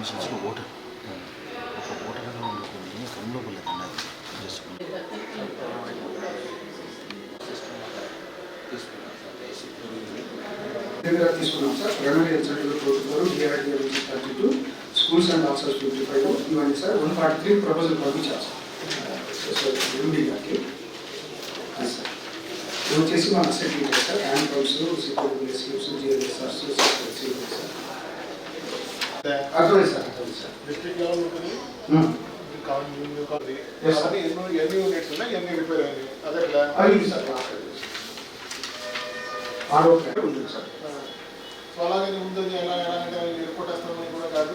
కాన్స్టిట్యూన్సీలో voter ఒక ఓటర్గా ఉండుకొని ఫోన్లో వెళ్ళకుండా చేసుకుని దగ్గర తీసుకున్నాం sir. Remedial certificate protocol DRDL thirty two schools and officers fifty five ఇవన్నీ sir. One forty three proposal పంపించారు సార్. ఎండి గారికి. అది సార్. ఇది వచ్చేసి మన asset sir. Hand pumps security schemes GLSRs sir అర్థమైంది సార్ అర్థమైంది సార్. డిస్ట్రిక్ట్ లెవెల్ ఉంటుంది. సో అలాగే ఉంటుంది ఎలా కూడా కాదు.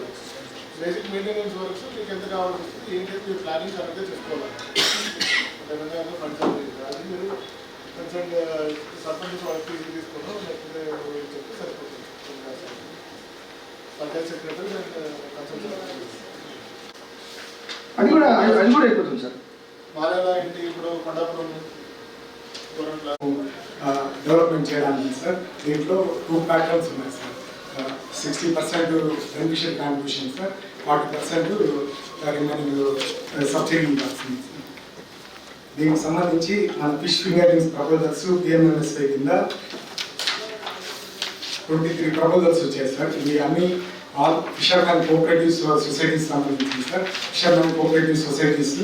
బేసిక్ మెయింటెనెన్స్ వర్క్స్ మీకు ఎంత కావాల్సి వస్తుంది. ఏంటి మీరు ప్లానింగ్ కరెక్ట్గా చేసుకోవాలి. ఫండ్స్ అది మీరు కన్సర్న్ సర్పంచ్ వాళ్ళకి తీసుకోవడం లేకపోతే చెప్తే సరిపోతుంది. పంచాయత్ సెక్రటరీ అది కూడా అది కూడా అయిపోతుంది సార్. మారేలా ఏంటి ఇప్పుడు కొండాపురం డెవలప్మెంట్ చేయడానికి సార్. దీంట్లో టూ ప్యాటర్న్స్ ఉన్నాయి sir. Sixty percent beneficial contribution sir. Forty percent remaining subsidy sir. దీనికి సంబంధించి మన ఫిష్ ఫింగరింగ్స్ ప్రపోజల్స్ పిఎంఎంఎస్ఐ కింద ట్వంటీ త్రీ ప్రపోజల్స్ వచ్చాయి సార్ ఇవి అన్ని ఆల్ ఫిషర్మెన్ కోఆపరేటివ్ సొసైటీస్ సంబంధించి sir fishermen cooperative societies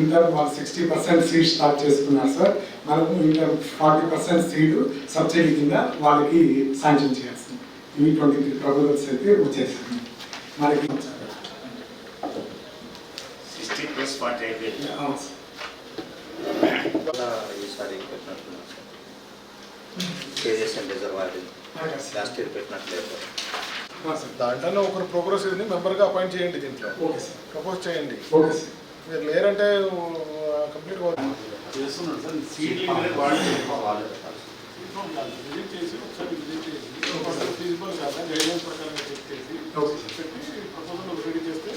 inter వాళ్ళు సిక్స్టీ పర్సెంట్ సీడ్ స్టార్ట్ చేసుకున్నారు సార్ మనకు inter forty percent seed subsidy కింద వాళ్ళకి శాంక్షన్ చేయాల్సింది ఇవి ట్వంటీ త్రీ ప్రపోజల్స్ అయితే వచ్చేసాయి మనకి సిక్స్టీ ప్లస్ ఫార్టీ అయిపోయింది అవును సార్. ఈసారి అండ్ రిజర్వాయర్. లాస్ట్ ఇయర్ పెట్టినట్లేదు. దాంట్లోనే ఒకరు ప్రోగ్రెస్ ఇది మెంబర్గా అపాయింట్ చేయండి దీంట్లో. ఓకే సార్ ప్రపోజ్ చేయండి. ఓకే సార్ మీరు లేరంటే రెడీ చేస్తే